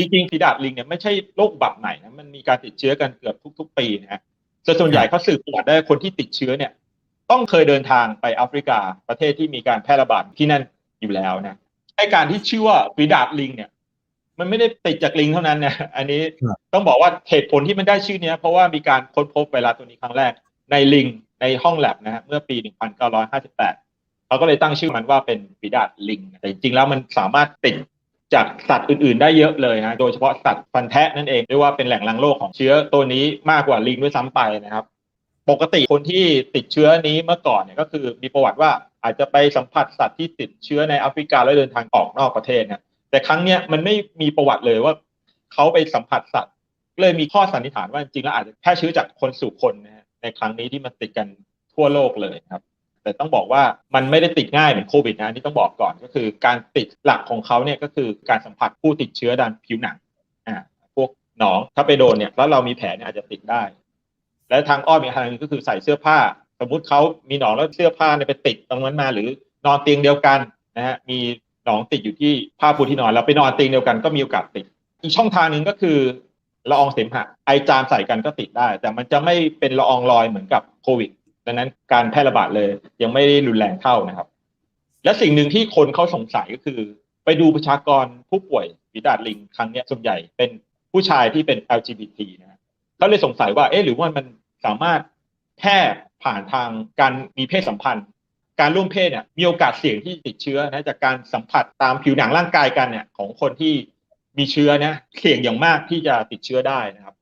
จริงๆฝีดาดลิงเนี่ยไม่ใช่โรคอุบัติใหม่นะมันมีการติดเชื้อกันเกือบทุก ๆ ปีนะฮะแต่ส่วนใหญ่เขาสืบประวัติได้คนที่ติดเชื้อเนี่ย ต้องเคยเดินทางไปแอฟริกาประเทศที่มีการแพร่ระบาดที่นั่นอยู่แล้วนะไอการที่ชื่อว่าฝีดาดลิงเนี่ยมันไม่ได้ติดจากลิงเท่านั้นนะอันนี้ครับต้องบอกว่าเหตุผลที่มันได้ชื่อเนี้ยเพราะว่ามีการค้นพบไวรัสตัวนี้ครั้งแรกในลิงในห้องแลบนะฮะเมื่อปี 1958 เขาก็เลยตั้งชื่อมันว่าเป็นฝีดาดลิง แต่จริงๆแล้วมันสามารถติด จากสัตว์อื่นๆ ได้เยอะเลยนะโดยเฉพาะสัตว์ฟันแทะนั่นเองเรียกว่าเป็นแหล่งรังโรคของเชื้อตัวนี้มากกว่าลิงด้วยซ้ำไปนะครับ ปกติคนที่ติดเชื้อนี้เมื่อก่อนเนี่ยก็คือมีประวัติว่าอาจจะไปสัมผัสสัตว์ที่ติดเชื้อในแอฟริกาแล้วเดินทางออกนอกประเทศนะแต่ครั้งเนี้ยมันไม่มีประวัติเลยว่าเขาไปสัมผัสสัตว์เลยมีข้อสันนิษฐานว่าจริงๆแล้วอาจจะแพร่เชื้อจากคนสู่คนนะฮะในครั้งนี้ที่มันติดกันทั่วโลกเลยครับ แต่ต้องบอกว่ามันไม่ได้ติดง่ายเหมือนโควิดนะนี่ต้องบอกก่อนก็คือ การติดหลักของเขาเนี่ยก็คือการสัมผัสผู้ติดเชื้อด้านผิวหนังอ่าพวกหนองถ้าไปโดนเนี่ยแล้วเรามีแผลเนี่ยอาจจะติดได้ และทางอ้อมอีกทางหนึงก็คือใส่เสื้อผ้า สมมุติเขามีหนองแล้วเสื้อผ้าเนี่ยไปติดตรงนั้นมา หรือนอนเตียงเดียวกันนะฮะมีหนองติดอยู่ที่ผ้าปูที่นอนแล้วไปนอนเตียงเดียวกันก็มีโอกาสติด อีกช่องทางหนึ่งก็คือละอองเสมหะไอจามใส่กันก็ติดได้ แต่มันจะไม่เป็นละอองลอยเหมือนกับโควิด ดังนั้นการแพร่ระบาดเลย ยังไม่ได้รุนแรงเท่านะครับ และสิ่งหนึ่งที่คนเขาสงสัยก็คือ ไปดูประชากรผู้ป่วยฝีดาดลิงครั้งนี้ส่วนใหญ่เป็นผู้ชายที่เป็น LGBT นะฮะเขาเลยสงสัยว่าเอ๊ะหรือว่ามันสามารถแพร่ผ่านทางการมีเพศสัมพันธ์ การร่วมเพศเนี่ยมีโอกาสเสี่ยงที่ติดเชื้อนะจากการสัมผัสตามผิวหนังร่างกายกันเนี่ยของคนที่มีเชื้อนะเสี่ยงอย่างมากที่จะติดเชื้อได้นะครับ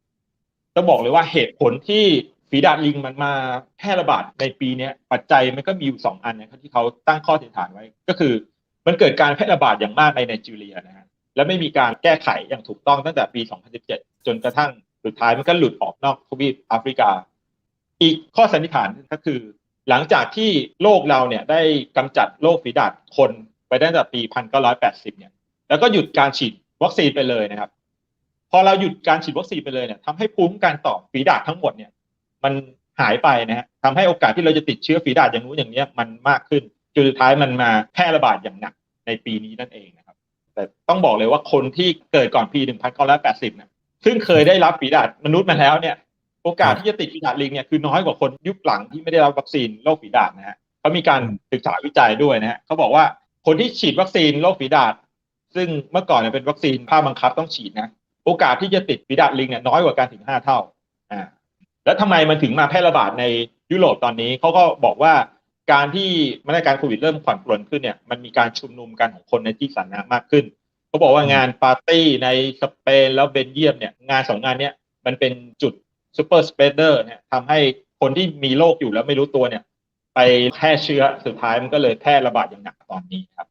ต้องบอกเลยว่าเหตุผลที่ ฝีดาดลิงมันมาแพร่ระบาดในปีเนี้ยปัจจัยมันก็มีอยู่สองอันนะครับที่เขาตั้งข้อสันนิษฐานไว้ ก็คือ มันเกิดการแพร่ระบาดอย่างมากในไนจีเรียนะฮะและไม่มีการแก้ไขอย่างถูกต้องตั้งแต่ปี 2017 จนกระทั่งสุดท้ายมันก็หลุดออกนอกทวีปแอฟริกา อีกข้อสันนิษฐานก็คือ หลังจากที่โลกเราเนี่ยได้กำจัดโรคฝีดาดคนไปตั้งแต่ปี 1980 เนี่ย แล้วก็หยุดการฉีดวัคซีนไปเลยนะครับ พอเราหยุดการฉีดวัคซีนไปเลยเนี่ยทำให้ภูมิคุ้มกันต่อฝีดาดทั้งหมดเนี่ย มันหายไปนะฮะทำให้โอกาสที่เราจะติดเชื้อฝีดาดอย่างนู้นอย่างนี้มันมากขึ้นจนสุดท้ายมันมาแพร่ระบาดอย่างหนักในปีนี้นั่นเองนะครับ แต่ต้องบอกเลยว่าคนที่เกิดก่อนปี 1980เนี่ยซึ่งเคยได้รับฝีดาดมนุษย์มาแล้วเนี่ย โอกาสที่จะติดฝีดาดลิงเนี่ยคือน้อยกว่าคนยุคหลังที่ไม่ได้รับวัคซีนโรคฝีดาดนะฮะเขามีการศึกษาวิจัยด้วยนะฮะเขาบอกว่าคนที่ฉีดวัคซีนโรคฝีดาดซึ่งเมื่อก่อนเนี่ยเป็นวัคซีนภาคบังคับต้องฉีดนะ โอกาสที่จะติดฝีดาดลิงเนี่ยน้อยกว่าการถึงห้าเท่าอ่า แล้วทำไมมันถึงมาแพร่ระบาดในยุโรปตอนนี้เขาก็บอกว่าการที่มาตรการโควิดเริ่มผ่อนปลนขึ้นเนี่ยมันมีการชุมนุมกันของคนในที่สาธารณะมากขึ้นเขาบอกว่างานปาร์ตี้ในสเปนแล้วเบนเยียมเนี่ยงานสองงานเนี้ยมันเป็นจุดซูเปอร์สเปเดอร์เนี่ยทำให้คนที่มีโรคอยู่แล้วไม่รู้ตัวเนี่ย ไปแพร่เชื้อสุดท้ายมันก็เลยแพร่ระบาดอย่างหนักตอนนี้ครับ